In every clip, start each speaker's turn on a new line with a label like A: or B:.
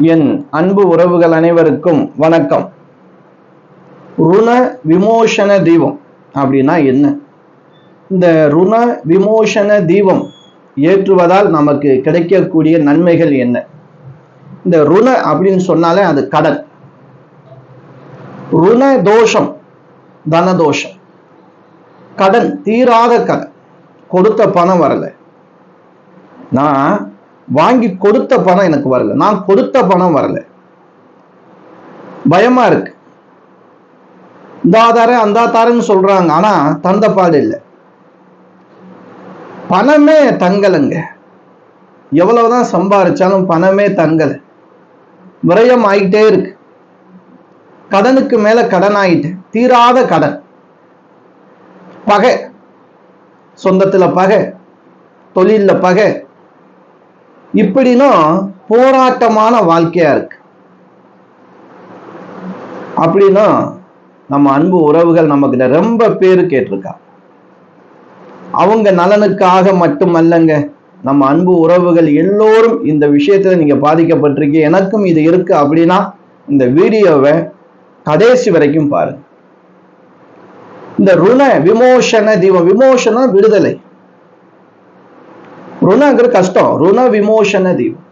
A: என் அன்பு உறவுகள் அனைவருக்கும் வணக்கம். ருண விமோசன தீபம் அப்படின்னா என்ன? இந்த ருண விமோசன தீபம் ஏற்றுவதால் நமக்கு கிடைக்கக்கூடிய நன்மைகள் என்ன? இந்த ருண அப்படின்னு சொன்னாலே அது கடன். ருண தோஷம் தனதோஷம் கடன் தீராத கடன். கொடுத்த பணம் வரல. நான் வாங்கி கொடுத்த பணம் எனக்கு வரல. நான் கொடுத்த பணம் வரல. பயமா இருக்கு. இந்த தரேன் அந்த தாரன்னு சொல்றாங்க. ஆனா தந்த பாடு இல்லை. பணமே தங்கலைங்க. எவ்வளவுதான் சம்பாரிச்சாலும் பணமே தங்கலை. விரயம் ஆகிட்டே இருக்கு. கடனுக்கு மேல கடன் ஆயிட்டு தீராத கடன். பகை. சொந்தத்துல பகை. தொழில்ல பகை. இப்படின்னா போராட்டமான வாழ்க்கையா இருக்கு. அப்படின்னா நம்ம அன்பு உறவுகள் நமக்கு ரொம்ப பேர் கேட்டிருக்கா. அவங்க நலனுக்காக மட்டுமல்லங்க நம்ம அன்பு உறவுகள் எல்லோரும் இந்த விஷயத்துல நீங்க பாதிக்கப்பட்டிருக்கீங்க எனக்கும் இது இருக்கு அப்படின்னா இந்த வீடியோவை கடைசி வரைக்கும் பாருங்க. இந்த ருண விமோசன தீபம் விமோசனம் விடுதலை. ருணங்கிற கஷ்டம். ருண விமோசன தீபம்.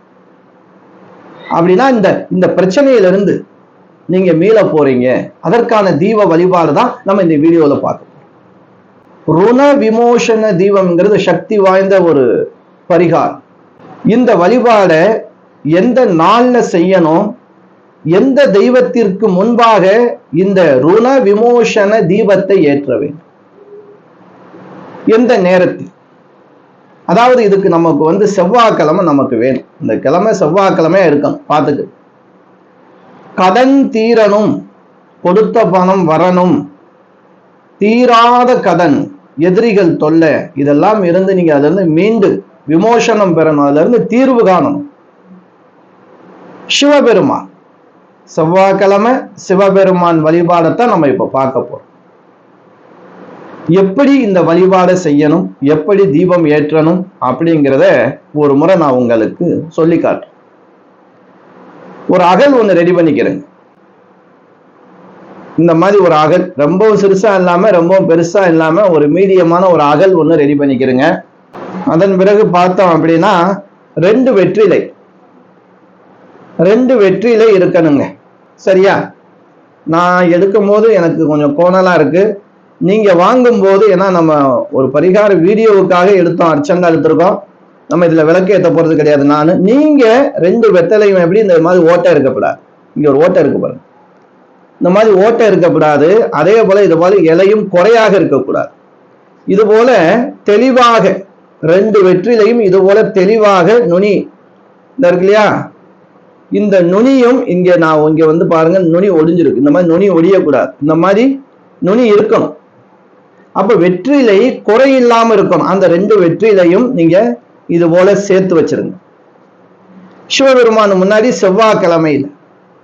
A: அப்படின்னா இந்த இந்த பிரச்சனையிலிருந்து நீங்க மீள போறீங்க. அதற்கான தீப வழிபாடு தான் நம்ம இந்த வீடியோல பார்க்கணும் ருண விமோசன தீபம்ங்கிறது சக்தி வாய்ந்த ஒரு பரிகாரம். இந்த வழிபாடை எந்த நாள்ல செய்யணும்? எந்த தெய்வத்திற்கு முன்பாக இந்த ருண விமோசன தீபத்தை ஏற்ற வேண்டும்? எந்த நேரத்தில்? அதாவது இதுக்கு நமக்கு வந்து செவ்வாய்க்கிழமை நமக்கு வேணும். இந்த கிழமை செவ்வாய்க்கிழமையா இருக்கணும் பார்த்துக்கு. கடன் தீரணும் கொடுத்த பணம் வரணும். தீராத கடன் எதிரிகள் தொல்லை இதெல்லாம் இருந்து நீங்க அதுல இருந்து மீண்டு விமோசனம் பெறணும் அதுல இருந்து தீர்வு காணணும். சிவபெருமான். செவ்வாய்க்கிழமை சிவபெருமான் வழிபாடத்தான் நம்ம இப்ப பார்க்க போறோம். எப்படி இந்த வழிபாடை செய்யணும்? எப்படி தீபம் ஏற்றணும்? அப்படிங்கிறத ஒரு முறை நான் உங்களுக்கு சொல்லி காட்டுறேன். ஒரு அகல் ஒன்று ரெடி பண்ணிக்கிறேங்க. இந்த மாதிரி ஒரு அகல் ரொம்பவும் சிறுசா இல்லாம ரொம்பவும் பெருசா இல்லாம ஒரு மீடியமான ஒரு அகல் ஒன்று ரெடி பண்ணிக்கிறேங்க. அதன் பிறகு பார்த்தோம் அப்படின்னா ரெண்டு வெற்றிலை. ரெண்டு வெற்றிலை இருக்கணுங்க. சரியா? நான் எடுக்கும் போது எனக்கு கொஞ்சம் கோணலா இருக்கு. நீங்க வாங்கும்போது ஏன்னா நம்ம ஒரு பரிகார வீடியோவுக்காக எடுத்தோம் அர்ச்சங்கா எடுத்திருக்கோம். நம்ம இதுல விளக்கு ஏற்ற போறது கிடையாது. நான் நீங்க ரெண்டு வெத்தலையும் எப்படி இந்த மாதிரி ஓட்டை இருக்கப்படாது இங்க ஒரு ஓட்டை இருக்க பாருங்க. இந்த மாதிரி ஓட்டை இருக்கக்கூடாது அதே போல இது போல இலையும் குறையாக இருக்கக்கூடாது. இது போல தெளிவாக ரெண்டு வெற்றிலையும் இது போல தெளிவாக நுனி. இந்த இருக்கு இல்லையா? இந்த நுனியும் இங்க நான் இங்க வந்து பாருங்க நுனி ஒடிஞ்சிருக்கு. இந்த மாதிரி நுனி ஒடியக்கூடாது. இந்த மாதிரி நுனி இருக்கணும். அப்ப வெற்றிலை குறையில்லாம இருக்கணும். அந்த ரெண்டு வெற்றிலையும் நீங்க இது போல சேர்த்து வச்சிருங்க. சிவபெருமான் முன்னாடி செவ்வாய்க்கிழமையில்.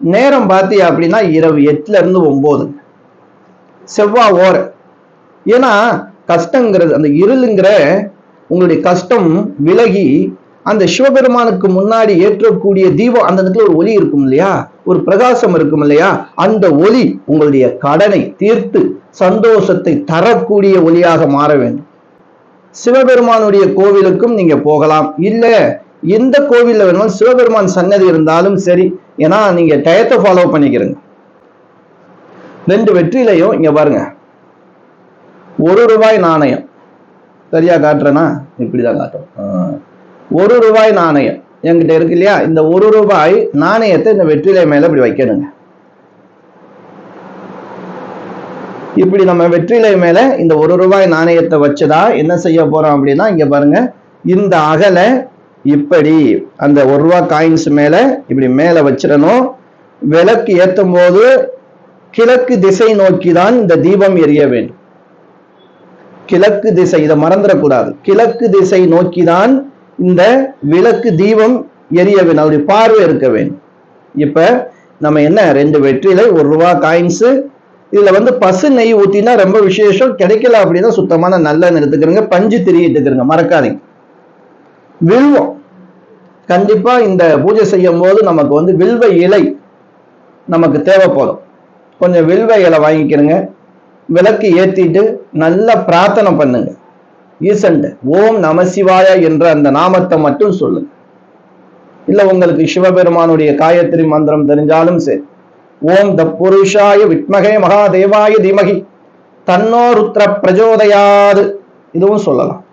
A: நேரம் பார்த்தி அப்படின்னா இரவு எட்டுல இருந்து ஒன்பது செவ்வாய் ஓர. ஏன்னா கஷ்டங்கிறது அந்த இருளுங்கிற உங்களுடைய கஷ்டம் விலகி அந்த சிவபெருமானுக்கு முன்னாடி ஏற்றக்கூடிய தீபம் அந்த இடத்துல ஒரு ஒளி இருக்கும் இல்லையா? ஒரு பிரகாசம் இருக்கும் இல்லையா? அந்த ஒளி உங்களுடைய கடனை தீர்த்து சந்தோஷத்தை தரக்கூடிய ஒளியாக மாற வேண்டும். சிவபெருமானுடைய கோவிலுக்கும் நீங்க போகலாம். இல்ல எந்த கோவில்ல வேணுமோ சிவபெருமான் சன்னதி இருந்தாலும் சரி. ஏன்னா நீங்க டயத்தை ஃபாலோ பண்ணிக்கிறீங்க. ரெண்டு வெற்றிலையும் இங்க பாருங்க. ஒரு ரூபாய் நாணயம். சரியா காட்டுறேன்னா இப்படிதான் காட்டுறோம் ஒரு ரூபாய் நாணயம். என்கிட்ட இருக்கு இல்லையா? இந்த ஒரு ரூபாய் நாணயத்தை இந்த வெற்றிலை மேல இப்படி வைக்கணுங்க. இப்படி நம்ம வெற்றிலை மேல இந்த ஒரு ரூபாய் நாணயத்தை வச்சுதா என்ன செய்ய போறோம் அப்படின்னா இங்க பாருங்க இந்த அகலை இப்படி அந்த ஒரு ரூபாய் காயின்ஸ் மேல இப்படி மேல வச்சிடணும். விளக்கு ஏத்தும் போது கிழக்கு திசை நோக்கி தான் இந்த தீபம் எரிய வேண்டும். கிழக்கு திசை இதை மறந்துடக்கூடாது. கிழக்கு திசை நோக்கி தான் இந்த விளக்கு தீபம் எரிய வேண்டும் அவருடைய பார்வை இருக்க வேண்டும் இப்ப நம்ம என்ன ரெண்டு வெற்றிலை ஒரு ரூபா காயின்ஸ் இதுல வந்து பசு நெய் ஊத்தினா ரொம்ப விசேஷம் கிடைக்கல அப்படின்னா சுத்தமான நல்லெண்ணெய் எடுத்துக்கிறங்க பஞ்சு திரியிட்டுக்கிறங்க மறக்காதீங்க. வில்வம். கண்டிப்பா இந்த பூஜை செய்யும் போது நமக்கு வந்து வில்வ இலை நமக்கு தேவைப்படும். கொஞ்சம் வில்வ இலை வாங்கிக்கிறங்க விளக்கு ஏத்திட்டு நல்லா பிரார்த்தனை பண்ணுங்க. ஈசன்ட ஓம் நமசிவாய என்ற அந்த நாமத்தை மட்டும் சொல்லுங்க. இல்ல உங்களுக்கு சிவபெருமானுடைய காயத்ரி மந்திரம் தெரிஞ்சாலும் சரி. ஓம் த புருஷாய விட்மகே மகாதேவாய தீமகி. தன்னோ ருத்ர பிரஜோதயாது. இதுவும் சொல்லலாம்.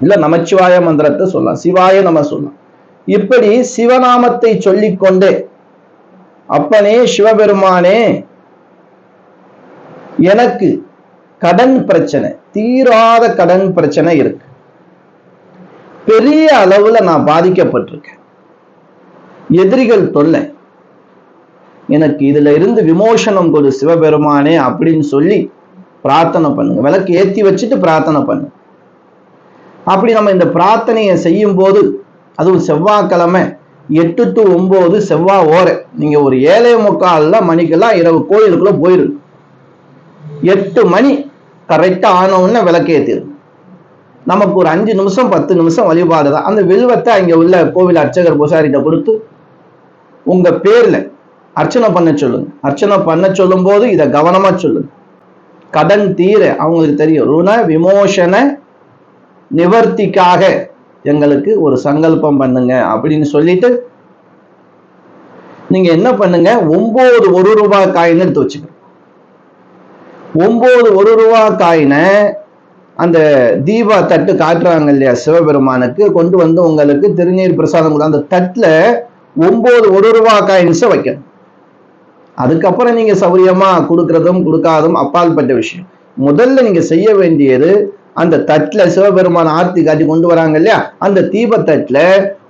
A: இல்ல நமச்சிவாய மந்திரத்தை சொல்லலாம். சிவாய நம்ம சொல்லலாம். இப்படி சிவநாமத்தை சொல்லிக்கொண்டே அப்பனே சிவபெருமானே எனக்கு கடன் பிரச்சனை. தீராத கடன் பிரச்சனை இருக்கு. பெரிய அளவுல நான் பாதிக்கப்பட்டிருக்கேன். எதிரிகள் தொல்லை. எனக்கு இதுல இருந்து விமோசனம் கொடு சிவபெருமானே அப்படின்னு சொல்லி பிரார்த்தனை பண்ணுங்க. விளக்கு ஏத்தி வச்சுட்டு பிரார்த்தனை பண்ணுங்க. அப்படி நம்ம இந்த பிரார்த்தனையை செய்யும் போது அதுவும் செவ்வாய்க்கிழமை எட்டு டு ஒன்பது செவ்வாய் ஓரை. நீங்க ஒரு ஏழை முக்கால்ல மணிக்கெல்லாம் இரவு கோயிலுக்குள்ள போயிருக்கு எட்டு மணி கரெக்டாக ஆன உடனே நமக்கு ஒரு அஞ்சு நிமிஷம் பத்து நிமிஷம் வழிபாடு தான். அந்த வில்வத்தை அங்கே உள்ள கோவில் அர்ச்சகர் பூசாரிகிட்ட கொடுத்து உங்கள் பேரில் அர்ச்சனை பண்ண சொல்லுங்க. அர்ச்சனை பண்ண சொல்லும் போது இதை கவனமாக சொல்லுங்க. கடன் தீர அவங்களுக்கு தெரியும். ருண விமோசன நிவர்த்திக்காக எங்களுக்கு ஒரு சங்கல்பம் பண்ணுங்க அப்படின்னு சொல்லிட்டு நீங்க என்ன பண்ணுங்க? ஒன்பது ஒரு ரூபாய் காயின் எடுத்து வச்சுக்கணும். ஒன்பது ஒரு ரூபா காயினை அந்த தீபா தட்டு காட்டுறாங்க இல்லையா சிவபெருமானுக்கு கொண்டு வந்து உங்களுக்கு திருநீர் பிரசாதம் அந்த தட்டுல ஒன்பது ஒரு ரூபா காயின்ஸை வைக்கணும். அதுக்கப்புறம் நீங்க சௌரியமா கொடுக்கறதும் கொடுக்காதும் அப்பாற்பட்ட விஷயம். முதல்ல நீங்க செய்ய வேண்டியது அந்த தட்டுல சிவபெருமான் ஆர்த்தி காட்டி கொண்டு வராங்க இல்லையா? அந்த தீபத்தட்டுல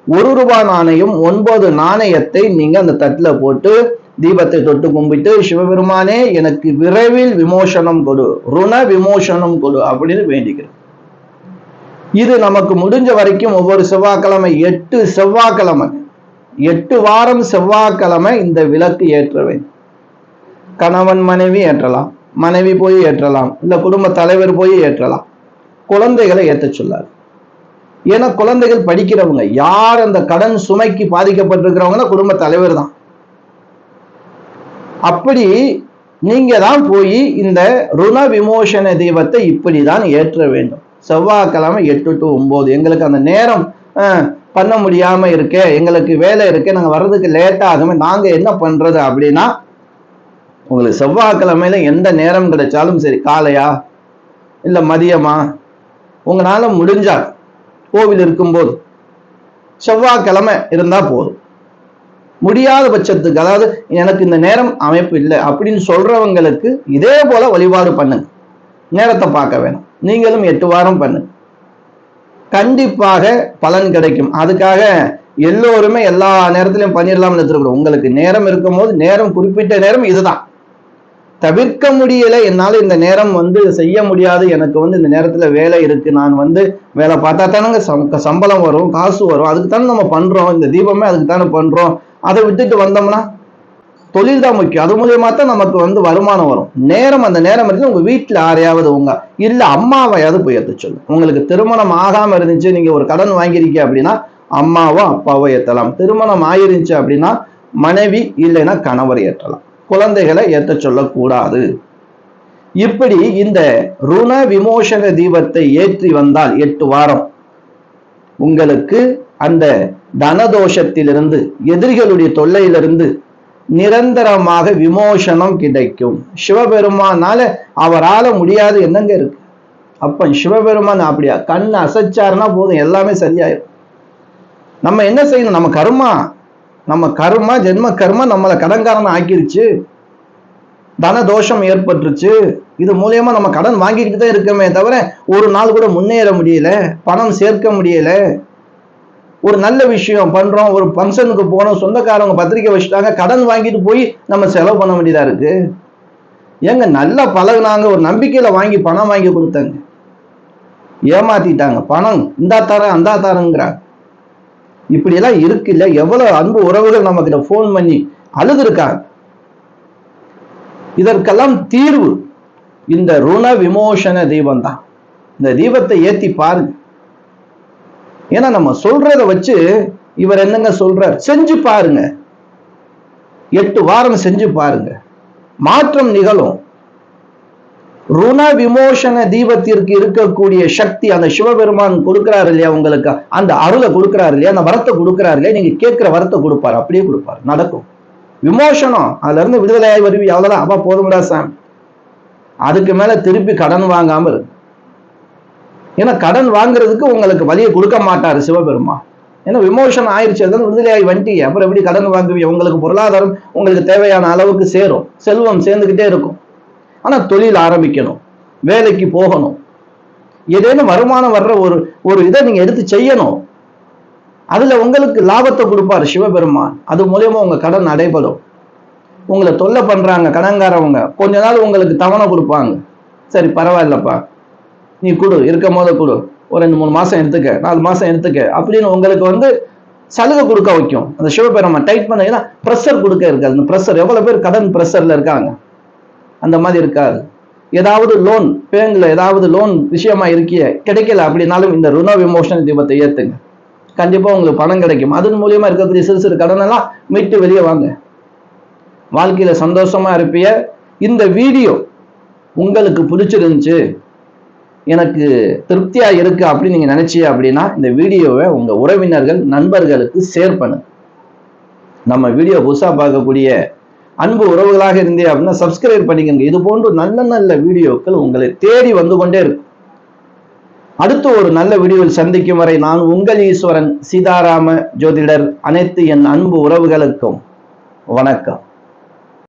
A: ஒரு ரூபா நாணயம் ஒன்பது நாணயத்தை நீங்க அந்த தட்டுல போட்டு தீபத்தை தொட்டு கும்பிட்டு சிவபெருமானே எனக்கு விரைவில் விமோசனம் கொடு ருண விமோசனம் கொடு அப்படின்னு வேண்டிக்கிறேன் இது நமக்கு முடிஞ்ச வரைக்கும் ஒவ்வொரு செவ்வாய்க்கிழமை எட்டு செவ்வாய்க்கிழமை எட்டு வாரம் செவ்வாய்க்கிழமை இந்த விளக்கு ஏற்ற வேண்டும். கணவன் மனைவி ஏற்றலாம் மனைவி போய் ஏற்றலாம் இல்ல குடும்ப தலைவர் போய் ஏற்றலாம். குழந்தைகளை ஏற்ற சொல்லார் ஏன்னா குழந்தைகள் படிக்கிறவங்க யார் அந்த கடன் சுமைக்கு பாதிக்கப்பட்டிருக்கிறவங்கன்னா குடும்ப தலைவர் தான். அப்படி நீங்க தான் போய் இந்த ருண விமோசன இப்படி தான் ஏற்ற வேண்டும். செவ்வாய்க்கிழமை எட்டு டு ஒன்பது. எங்களுக்கு அந்த நேரம் பண்ண முடியாம இருக்கே எங்களுக்கு வேலை இருக்கே நாங்கள் வர்றதுக்கு லேட் ஆகுமே நாங்க என்ன பண்றது அப்படின்னா உங்களுக்கு செவ்வாய்க்கிழமையில எந்த நேரம் கிடைச்சாலும் சரி காலையா இல்ல மதியமா உங்களால முடிஞ்சா கோவில் இருக்கும்போது செவ்வாய்க்கிழமை இருந்தா போதும். முடியாத பட்சத்துக்கு அதாவது எனக்கு இந்த நேரம் அமைப்பு இல்லை அப்படின்னு சொல்றவங்களுக்கு இதே போல வழிபாடு பண்ணுங்க. நேரத்தை பார்க்க வேணும். நீங்களும் எட்டு வாரம் பண்ணுங்க. கண்டிப்பாக பலன் கிடைக்கும். அதுக்காக எல்லோருமே எல்லா நேரத்திலையும் பண்ணிடலாம்னு எடுத்துருக்கணும் உங்களுக்கு நேரம் இருக்கும்போது நேரம் குறிப்பிட்ட நேரம் இதுதான். தவிர்க்க முடியல என்னால் இந்த நேரம் வந்து செய்ய முடியாது. எனக்கு வந்து இந்த நேரத்தில் வேலை இருக்கு. நான் வந்து வேலை பார்த்தா தானங்க சம்- சம்பளம் வரும் காசு வரும். அதுக்கு தானே நம்ம பண்றோம். இந்த தீபமே அதுக்கு தானே பண்றோம். அதை விட்டுட்டு வந்தோம்னா தொழில் தான் முக்கியம். அது மூலியமா தான் நமக்கு வந்து வருமானம் வரும். நேரம் அந்த நேரம் இருந்து உங்க வீட்டுல யாரையாவது உங்க இல்ல அம்மாவையாவது போய் ஏத்த சொல்லு உங்களுக்கு திருமணம் ஆகாம இருந்துச்சு நீங்க ஒரு கடன் வாங்கியிருக்கீங்க அப்படின்னா அம்மாவோ அப்பாவோ ஏத்தலாம். திருமணம் ஆயிருந்துச்சு அப்படின்னா மனைவி இல்லைன்னா கணவர் ஏற்றலாம். குழந்தைகளை ஏத்த சொல்லக்கூடாது. இப்படி இந்த ருண விமோசன தீபத்தை ஏற்றி வந்தால் எட்டு வாரம். உங்களுக்கு அந்த தனதோஷத்திலிருந்து எதிரிகளுடைய தொல்லையிலிருந்து நிரந்தரமாக விமோசனம் கிடைக்கும். சிவபெருமானால அவரால முடியாது என்னங்க இருக்கு? அப்ப சிவபெருமான் அப்படியா? கண் அசைச்சாருன்னா போதும் எல்லாமே சரியாயிரும். நம்ம என்ன செய்யணும்? நம்ம கர்மா. நம்ம கர்மா ஜென்ம கர்மா நம்மளை கடன்காரன் ஆக்கிருச்சு. தன தோஷம் ஏற்பட்டுருச்சு. இது மூலியமா நம்ம கடன் வாங்கிக்கிட்டு தான் இருக்கோமே தவிர ஒரு நாள் கூட முன்னேற முடியல பணம் சேர்க்க முடியல. ஒரு நல்ல விஷயம் பண்றோம் ஒரு ஃபங்க்ஷனுக்கு போனோம் சொந்தக்காரவங்க பத்திரிக்கை வச்சுட்டாங்க கடன் வாங்கிட்டு போய் நம்ம செலவு பண்ண வேண்டியதா இருக்கு? ஏங்க நல்லா பழகுனாங்க ஒரு நம்பிக்கையில வாங்கி பணம் வாங்கி கொடுத்தாங்க. ஏமாத்திட்டாங்க. பணம் இந்தா தரேன் அந்தா தரேங்கிறாங்க இப்படியெல்லாம் இருக்கு இல்ல எவ்வளவு அன்பு உறவுகள் நம்ம கிட்ட ஃபோன் பண்ணி அழுதுருக்காங்க. இதற்கெல்லாம் தீர்வு இந்த ருண விமோசன தீபம் தான் இந்த தீபத்தை ஏத்தி பாருங்க. ஏன்னா நம்ம சொல்றத வச்சு இவர் என்னங்க சொல்றார்? செஞ்சு பாருங்க. எட்டு வாரம் செஞ்சு பாருங்க. மாற்றம் நிகழும். ருண விமோசன தீபத்திற்கு இருக்கக்கூடிய சக்தி அந்த சிவபெருமான் கொடுக்கிறாரு இல்லையா உங்களுக்கு? அந்த அருளை கொடுக்கிறாரு இல்லையா? அந்த வரத்தை கொடுக்கிறாரு இல்லையா? நீங்க கேட்கிற வரத்தை கொடுப்பாரு. அப்படியே கொடுப்பாரு. நடக்கும். விமோசனம். அதுல இருந்து விடுதலையாகி வருவி அவ்வளவுதான். அப்பா போதும்டா சாமி. அதுக்கு மேல திருப்பி கடன் வாங்காம இருக்கு ஏன்னா கடன் வாங்குறதுக்கு உங்களுக்கு வழியை கொடுக்க மாட்டார் சிவபெருமான் ஏன்னா விமோஷன் ஆயிடுச்சு அதான் விடுதலையாகி வண்டி அப்புறம் எப்படி கடன் வாங்குவீங்க? உங்களுக்கு பொருளாதாரம் உங்களுக்கு தேவையான அளவுக்கு சேரும். செல்வம் சேர்ந்துக்கிட்டே இருக்கும். ஆனால் தொழில் ஆரம்பிக்கணும். வேலைக்கு போகணும். ஏதேனும் வருமானம் வர்ற ஒரு ஒரு இதை நீங்கள் எடுத்து செய்யணும். அதில் உங்களுக்கு லாபத்தை கொடுப்பார் சிவபெருமான். அது மூலயமா உங்கள் கடன் நடைபெறும். உங்களை தொல்லை பண்ணுறாங்க கடன்காரவங்க கொஞ்ச நாள் உங்களுக்கு தவணை கொடுப்பாங்க. சரி பரவாயில்லப்பா. நீ கொடு இருக்கும் போது கொடு. ஒரு ரெண்டு மூணு மாசம் எடுத்துக்க நாலு மாசம் எடுத்துக்க. அப்படின்னு உங்களுக்கு வந்து சலுகை கொடுக்க வைக்கும். அந்த சிவபெருமான் டைட் பண்ணீங்கன்னா ப்ரெஷர் கொடுக்க இருக்காது. அந்த ப்ரெஷர் எவ்வளவு பேர் கடன் ப்ரெஷர்ல இருக்காங்க? அந்த மாதிரி இருக்காது. ஏதாவது லோன் பேங்க்ல ஏதாவது லோன் விஷயமா இருக்கிய கிடைக்கல அப்படின்னாலும் இந்த ருண விமோஷன் தீபத்தை ஏத்துங்க. கண்டிப்பா உங்களுக்கு பணம் கிடைக்கும். அதன் மூலியமா இருக்கக்கூடிய சிறு சிறு கடனெல்லாம் மீட்டு வெளியே வாங்க. வாழ்க்கையில சந்தோஷமா இருப்பிய இந்த வீடியோ உங்களுக்கு பிடிச்சிருந்துச்சு எனக்கு திருப்தியா இருக்கு அப்படின்னு நீங்க நினச்சி அப்படின்னா இந்த வீடியோவை உங்க உறவினர்கள் நண்பர்களுக்கு ஷேர் பண்ணுங்க. நம்ம வீடியோ புதுசா பார்க்கக்கூடிய அன்பு உறவுகளாக இருந்தே அப்படின்னா சப்ஸ்கிரைப் பண்ணிக்கங்க. இது போன்று நல்ல நல்ல வீடியோக்கள் உங்களை தேடி வந்து கொண்டே இருக்கும். அடுத்து ஒரு நல்ல வீடியோவில் சந்திக்கும் வரை நான் உங்கள் ஈஸ்வரன் சீதாராம ஜோதிடர் அனைத்து என் அன்பு உறவுகளுக்கும் வணக்கம்.